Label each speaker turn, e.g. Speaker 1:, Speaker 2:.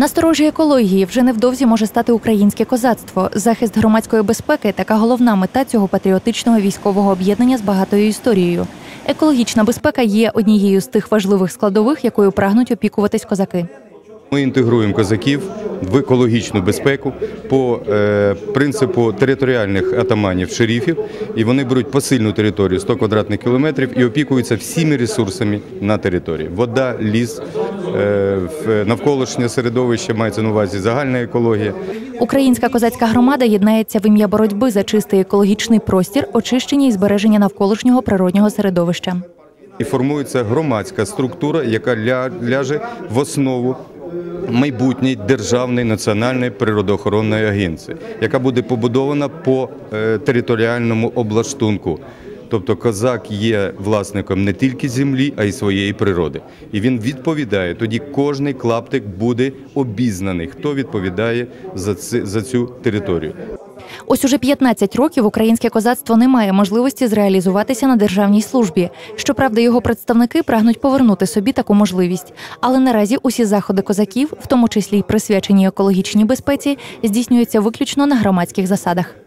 Speaker 1: Насторожі екології вже невдовзі може стати українське козацтво. Захист громадської безпеки така головна мета цього патріотичного військового об'єднання з багатою історією. Екологічна безпека є однією з тих важливих складових, якою прагнуть опікуватись козаки.
Speaker 2: Ми інтегруємо козаків в екологічну безпеку по е, принципу територіальних атаманів шерифів, і вони беруть посильну територію 100 квадратних кілометрів і опікуються всіми ресурсами на території: вода, ліс, е, навколишнє середовище мається на увазі загальна екологія.
Speaker 1: Українська козацька громада єднається в ім'я боротьби за чистий екологічний простір, очищення і збереження навколишнього природнього середовища.
Speaker 2: І формується громадська структура, яка ля- ляже в основу майбутньої державної національної природоохоронної агенції, яка буде побудована по е, територіальному облаштунку. Тобто козак є власником не тільки землі, а й своєї природи. І він відповідає. Тоді кожний клаптик буде обізнаний, хто відповідає за цю територію.
Speaker 1: Ось уже 15 років українське козацтво не має можливості зреалізуватися на державній службі. Щоправда, його представники прагнуть повернути собі таку можливість. Але наразі усі заходи козаків, в тому числі й присвячені екологічній безпеці, здійснюються виключно на громадських засадах.